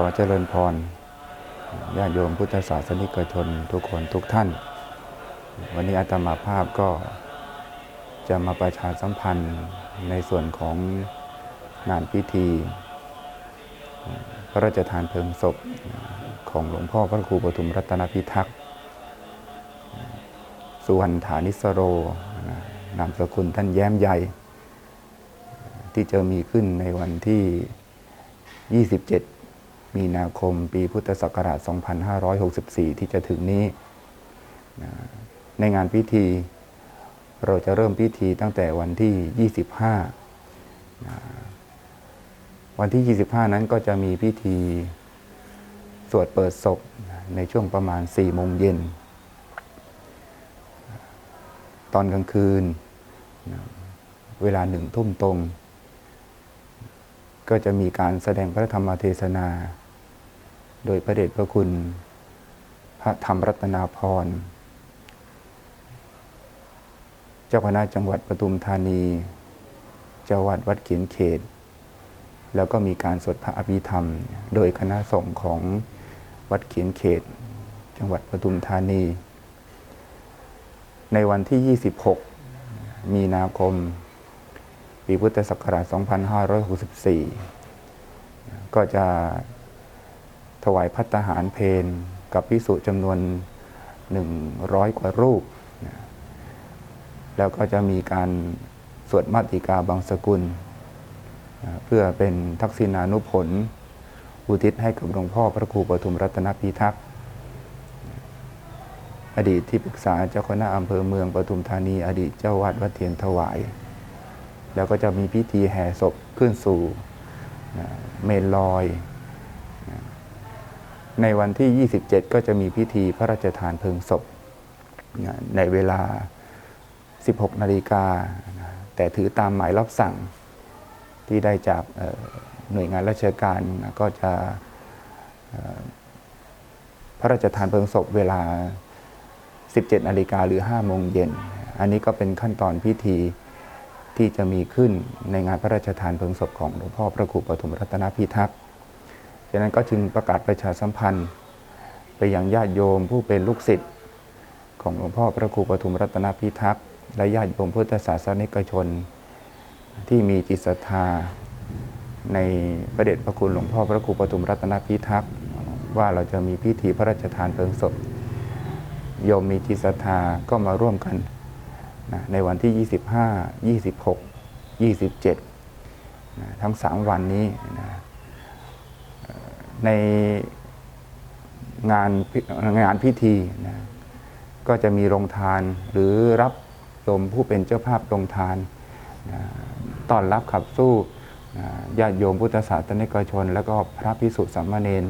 ขอเจริญพรญาติโยมพุทธศาสนิกชนทุกคนทุกท่าน วันนี้อาตมาภาพก็จะมาประชาสัมพันธ์ในส่วนของงานพิธี พระราชทานเพลิงศพของหลวงพ่อพระครูปทุมรัตนพิทักษ์สุวรรณฐานิสโร นามสกุลท่านแย้มใหญ่ ที่จะมีขึ้นในวันที่ 27 มีนาคมปีพุทธศักราช 2564 ที่จะถึงนี้ ในงานพิธีเราจะเริ่มพิธีตั้งแต่วันที่ 25 วันที่ 25 นั้นก็จะมีพิธี สวดเปิดศพในช่วงประมาณ 4 โมงเย็น ตอนกลางคืน เวลาหนึ่งทุ่มตรง ก็จะมีการแสดงพระธรรมเทศนา โดยพระเดชพระคุณ พระธรรมรัตนาพร เจ้าคณะจังหวัดปทุมธานี เจ้าวัดวัดเขียนเขต แล้วก็มีการสวดพระอภิธรรม โดยคณะสงฆ์ของวัดเขียนเขต จังหวัดปทุมธานี ในวันที่ 26 มีนาคม ปีพุทธศักราช 2564 ก็จะ ถวายพัตตาหารเพนกับพิสุจำนวน 100 กว่ารูปแล้วก็จะมีการสวดมาติกาบางสกุลเพื่อเป็นทักษิณานุผล อุทิศให้กับหลวงพ่อพระครูปทุมรัตนพิทักษ์อดีตที่ปรึกษาเจ้าคณะอำเภอเมืองปทุมธานี อดีตเจ้าวัดวัดเทียนถวาย แล้วก็จะมีพิธีแห่ศพขึ้นสู่เมนลอย ในวันที่ 27 ก็จะมีพิธีพระราชทานเพลิงศพในเวลา 16 นาฬิกา แต่ถือตามหมายรับสั่งที่ได้จากหน่วยงานราชการก็จะพระราชทานเพลิงศพเวลา 17 นาฬิกาหรือ 5 โมงเย็น อันนี้ก็เป็นขั้นตอนพิธีที่จะมีขึ้นในงานพระราชทานเพลิงศพของหลวงพ่อพระครูปฐมรัตนพิทักษ์ ฉะนั้นก็จึงประกาศประชาสัมพันธ์ ไปยังญาติโยมผู้เป็นลูกศิษย์ของหลวงพ่อพระครูปฐุมรัตนพิทักษ์และญาติโยมพุทธศาสนิกชน ที่มีจิตศรัทธา ในประเด็จพระคุณหลวงพ่อพระครูปฐุมรัตนพิทักษ์ว่าเราจะมีพิธีพระราชทานเพลิงศพโยมมีจิตศรัทธาก็มาร่วมกันนะในวันที่ 25 26 27นะทั้ง 3 วันนี้นะ ในงานงานพิธีนะก็จะมีโรงทานหรือรับโยมผู้เป็นเจ้าภาพโรงทานนะต้อนรับขับสู้นะญาติโยมพุทธศาสนิกชน แล้วก็พระพิสุทธิสัมมาเนน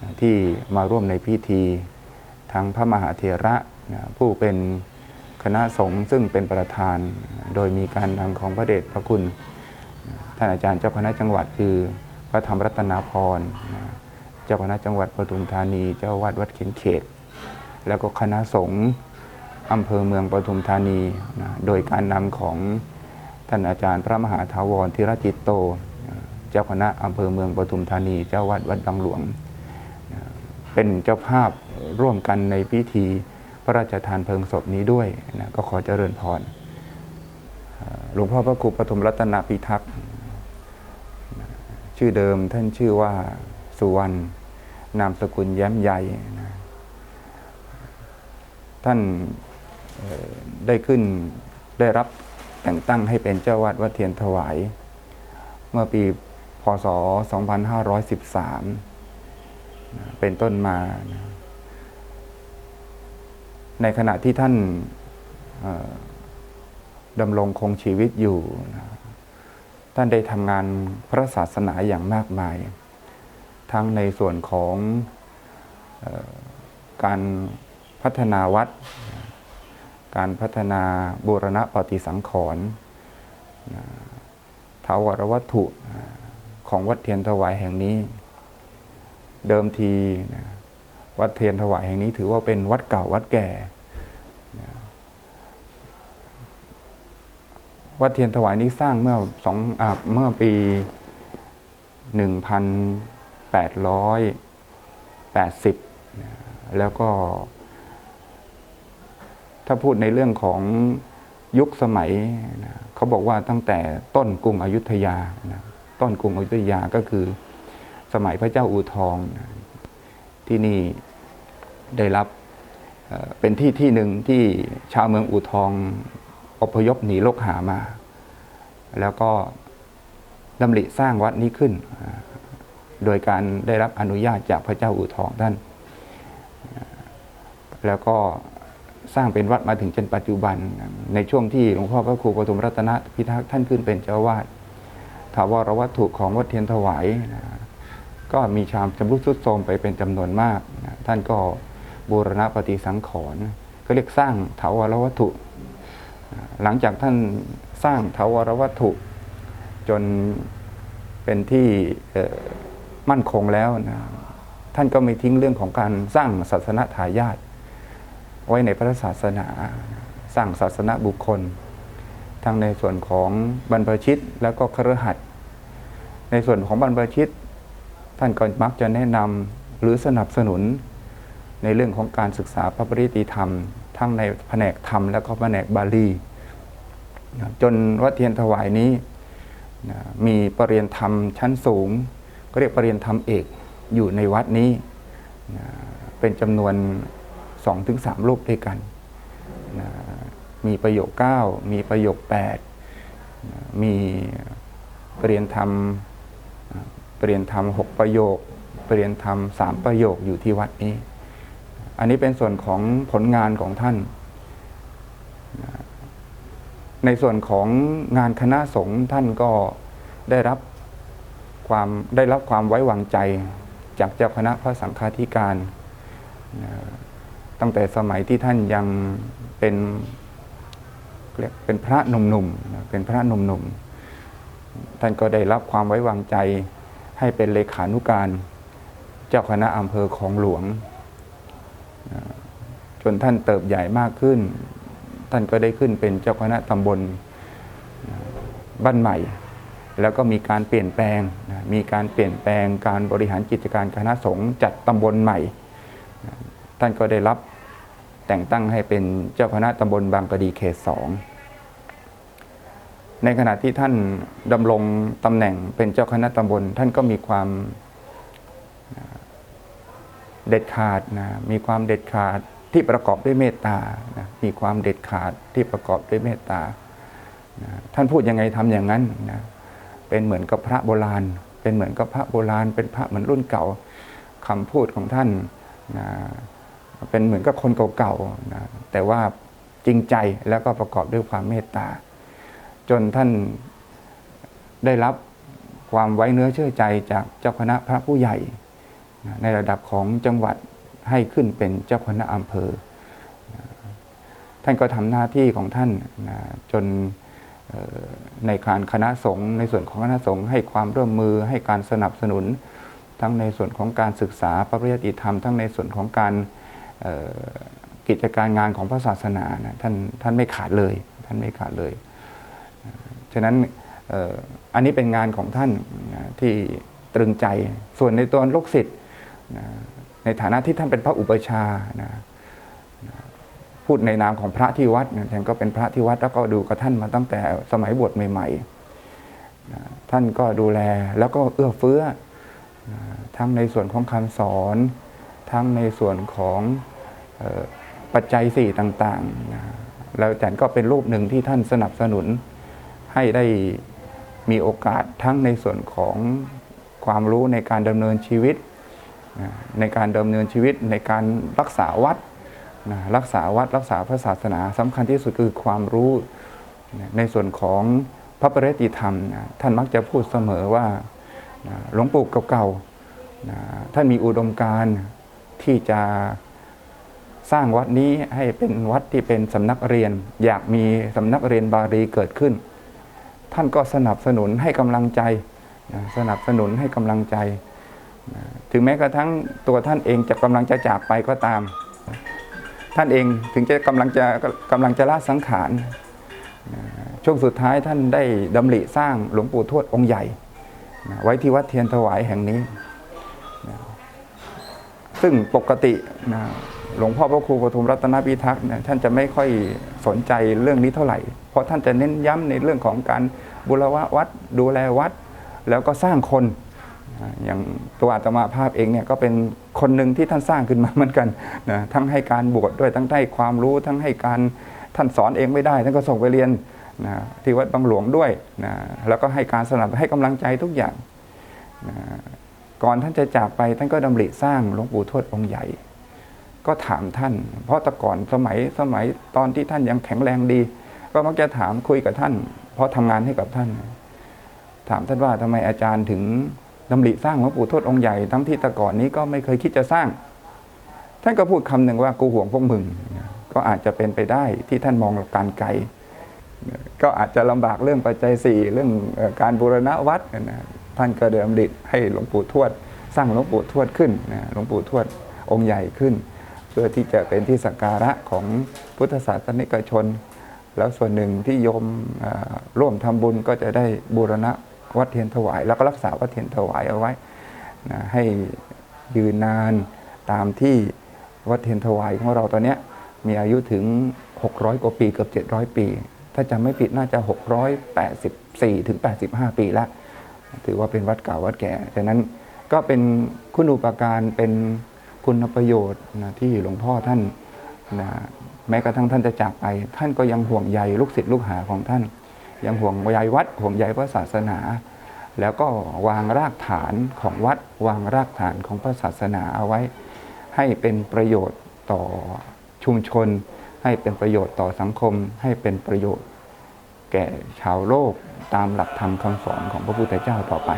นะที่มาร่วมในพิธี ทั้งพระมหาเถระผู้เป็นคณะสงฆ์ซึ่งเป็นประธาน โดยมีการนำของพระเดชพระคุณ ท่านอาจารย์เจ้าคณะจังหวัดคือ ระธรรมรัตนาพรเจ้าคณะจังหวัดปทุมธานี เจ้าวัดวัดเขนเขต แล้วก็คณะสงฆ์อำเภอเมืองปทุมธานีโดยการนำของท่านอาจารย์พระมหาทาวรธิรจิตโต เจ้าคณะอำเภอเมืองปทุมธานี เจ้าวัดวัดบางหลวง เป็นเจ้าภาพร่วมกันในพิธีพระราชทานเพลิงศพนี้ด้วยนะก็ขอเจริญพรหลวงพ่อพระครูปฐมรัตนพิทักษ์ ชื่อเดิมท่านชื่อว่าสุวรรณนามสกุลแย้มใหญ่นะท่านได้ขึ้นได้รับแต่งตั้งให้เป็นเจ้าวาดวัดเทียนถวาย เมื่อปีพศ 2513 เป็นต้นมา ในขณะที่ท่านดำรงคงชีวิตอยู่ ท่านได้ทำงานพระศาสนาอย่างมากมาย ทั้งในส่วนของอการพัฒนาวัด การพัฒนาบูรณะปฏิสังขรณ์ถาวรวัตถุของวัดเทียนถวายแห่งนี้ เดิมทีวัดเทียนถวายแห่งนี้ถือว่าเป็นวัดเก่าวัดแก่ วัดเทียนถวายนี้สร้างเมื่อสองอเมื่อปีหนึ่งพัน1880นะแล้วก็ ถ้าพูดในเรื่องของยุคสมัยนะเขาบอกว่าตั้งแต่ต้นกรุงอยุธยานะต้นกรุงอยุธยาก็คือ สมัยพระเจ้าอู่ทองนะที่นี่ได้รับเอ่อเป็นที่ที่หนึ่งที่ชาวเมืองอู่ทอง อพยพหนีโลกหามา แล้วก็ดำริสร้างวัดนี้ขึ้น โดยการได้รับอนุญาตจากพระเจ้าอู่ทองท่าน แล้วก็สร้างเป็นวัดมาถึงจนปัจจุบัน ในช่วงที่หลวงพ่อพระครูปฐมรัตนพิทักษ์ท่านขึ้นเป็นเจ้าวาดถาวรวัตถุของวัดเทียนถวายนะก็มีชามชำรุดทรุดโทมไปเป็นจำนวนมากนะท่านก็บูรณะปฏิสังขรณ์ก็เรียกสร้างถาวรวัตถุ หลังจากท่านสร้างถาวรวัตถุจนเป็นที่มั่นคงแล้วนะท่านก็ไม่ทิ้งเรื่องของการสร้างศาสนาทายาทไว้ในพระศาสนา สร้างศาสนาบุคคล ทั้งในส่วนของบรรพชิตแล้วก็ครหัสในส่วนของบรรพชิต ท่านก็มักจะแนะนำหรือสนับสนุนในเรื่องของการศึกษาพระปริติธรรม ทั้งในแผนกธรรมและก็แผนกบาลี จนวัดเทียนถวายนี้มีปรริยนธรรมชั้นสูง ก็เรียกปรริยนธรรมเอกอยู่ในวัดนี้เป็นจำนวน 2-3รูปด้วยกันมีประโยค 9 มีประโยค 8 มีปรริยนธรรมปรริยนธรรม 6 ประโยคปรริยนธรรม 3 ประโยคอยู่ที่วัดนี้ อันนี้เป็นส่วนของผลงานของท่าน ในส่วนของงานคณะสงฆ์ท่านก็ได้รับความได้รับความไว้วางใจจากเจ้าคณะพระสังฆาธิการ ตั้งแต่สมัยที่ท่านยังเป็นเรียกเป็นพระหนุ่มๆนะเป็นพระหนุ่มๆ ท่านก็ได้รับความไว้วางใจให้เป็นเลขานุการ เจ้าคณะอำเภอของหลวง จนท่านเติบใหญ่มากขึ้น ท่านก็ได้ขึ้นเป็นเจ้าคณะตำบลบ้านใหม่ แล้วก็มีการเปลี่ยนแปลง มีการเปลี่ยนแปลงการบริหารกิจการคณะสงฆ์จัดตำบลใหม่ ท่านก็ได้รับแต่งตั้งให้เป็นเจ้าคณะตำบลบางกะดีเขตสองในขณะที่ท่านดำรงตำแหน่งเป็นเจ้าคณะตำบล ท่านก็มีความ เด็ดขาดนะมีความเด็ดขาดที่ประกอบด้วยเมตตานะมีความเด็ดขาดที่ประกอบด้วยเมตตานะท่านพูดยังไงทำอย่างนั้นนะเป็นเหมือนกับพระโบราณ เป็นเหมือนกับพระโบราณ เป็นพระเหมือนรุ่นเก่าคำพูดของท่านนะเป็นเหมือนกับคนเก่าๆนะแต่ว่าจริงใจแล้วก็ประกอบด้วยความเมตตา จนท่านได้รับความไว้เนื้อเชื่อใจจากเจ้าคณะพระผู้ใหญ่ ในระดับของจังหวัดให้ขึ้นเป็นเจ้าคณะอำเภอ ท่านก็ทำหน้าที่ของท่านนะจนในการคณะสงฆ์ในส่วนของคณะสงฆ์ให้ความร่วมมือให้การสนับสนุน ทั้งในส่วนของการศึกษาพระปริยัติธรรม ทั้งในส่วนของการกิจการงานของพระศาสนานะท่านท่านไม่ขาดเลยท่านไม่ขาดเลย ฉะนั้นอันนี้เป็นงานของท่านที่ตรึงใจส่วนในตัวลูกศิษย์ นะในฐานะที่ท่านเป็นพระอุปชานะนะพูดในนามของพระที่วัดนะท่านก็เป็นพระที่วัดแล้วก็ดูกับท่านมาตั้งแต่สมัยบวชใหม่ๆนะท่านก็ดูแลแล้วก็เอื้อเฟื้อนะทั้งในส่วนของคำสอน ทั้งในส่วนของออปัจจัยสี่ต่างๆนะแล้วอาจารย์ก็เป็นรูปหนึ่งที่ท่านสนับสนุนให้ได้มีโอกาสทั้งในส่วนของความรู้ในการดำเนินชีวิต ในการดำเนินชีวิตในการรักษาวัดนะรักษาวัดรักษาพระศาสนาสำคัญที่สุดคือความรู้ในส่วนของพระปริติธรรมนะท่านมักจะพูดเสมอว่านะหลวงปู่เก่าๆนะท่านมีอุดมการที่จะสร้างวัดนี้ให้เป็นวัดที่เป็นสำนักเรียน อยากมีสำนักเรียนบาลีเกิดขึ้น ท่านก็สนับสนุนให้กำลังใจสนับสนุนให้กำลังใจ ถึงแม้กระทั่งตัวท่านเองจะกำลังจะจากไปก็ตาม ท่านเองถึงจะกำลังจะกำลังจะละสังขารช่วงสุดท้ายท่านได้ดำริสร้างหลวงปู่ทวดองค์ใหญ่ ไว้ที่วัดเทียนถวายแห่งนี้ ซึ่งปกติหลวงพ่อพระครูปทุมรัตนพิทักษ์ท่านจะไม่ค่อยสนใจเรื่องนี้เท่าไหร่ เพราะท่านจะเน้นย้ำในเรื่องของการบุรวะวัดดูแลวัด แล้วก็สร้างคน อย่างตัวอาตมาภาพเองเนี่ยก็เป็นคนหนึ่งที่ท่านสร้างขึ้นมาเหมือนกันนะทั้งให้การบวชด้วยทั้งได้ความรู้ทั้งให้การท่านสอนเองไม่ได้ท่านก็ส่งไปเรียนนะที่วัดบางหลวงด้วยนะแล้วก็ให้การสนับให้กำลังใจทุกอย่างนะก่อนท่านจะจากไปท่านก็ดำริสร้างหลวงปู่ทวดองค์ใหญ่ ก็ถามท่าน เพราะแต่ก่อนสมัยสมัยตอนที่ท่านยังแข็งแรงดี ก็มักจะถามคุยกับท่าน เพราะทำงานให้กับท่าน ถามท่านว่าทำไมอาจารย์ถึง ดำริสร้างหลวงปู่ทวดองค์ใหญ่ทั้งที่แต่ก่อนนี้ก็ไม่เคยคิดจะสร้าง ท่านก็พูดคำหนึ่งว่ากูห่วงพวกมึง ก็อาจจะเป็นไปได้ที่ท่านมองการไกล ก็อาจจะลำบากเรื่องปัจจัยสี่เรื่องการบูรณะวัดนะท่านก็เดิมดิให้หลวงปู่ทวด สร้างหลวงปู่ทวดขึ้นนะหลวงปู่ทวดองค์ใหญ่ขึ้น เพื่อที่จะเป็นที่สักการะของพุทธศาสนิกชน แล้วส่วนหนึ่งที่โยมร่วมทำบุญก็จะได้บูรณะ วัดเทียนถวาย แล้วก็รักษาวัดเทียนถวายเอาไว้นะให้ยืนนานตามที่วัดเทียนถวายของเราตอนนี้มีอายุถึง 600 กว่าปีเกือบ 700 ปี ถ้าจำไม่ผิดน่าจะ 684 ถึง 85 ปีแล้วถือว่าเป็นวัดเก่าวัดแก่ฉะนั้นก็เป็นคุณูปการเป็นคุณประโยชน์นะที่หลวงพ่อท่านนะแม้กระทั่งท่านจะจากไป ท่านก็ยังห่วงใยลูกศิษย์ลูกหาของท่าน ยังห่วงใยวัดห่วงใยพระศาสนา แล้วก็วางรากฐานของวัด วางรากฐานของพระศาสนาเอาไว้ ให้เป็นประโยชน์ต่อชุมชน ให้เป็นประโยชน์ต่อสังคม ให้เป็นประโยชน์ แก่ชาวโลกตามหลักธรรมคำสอนของพระพุทธเจ้าต่อไป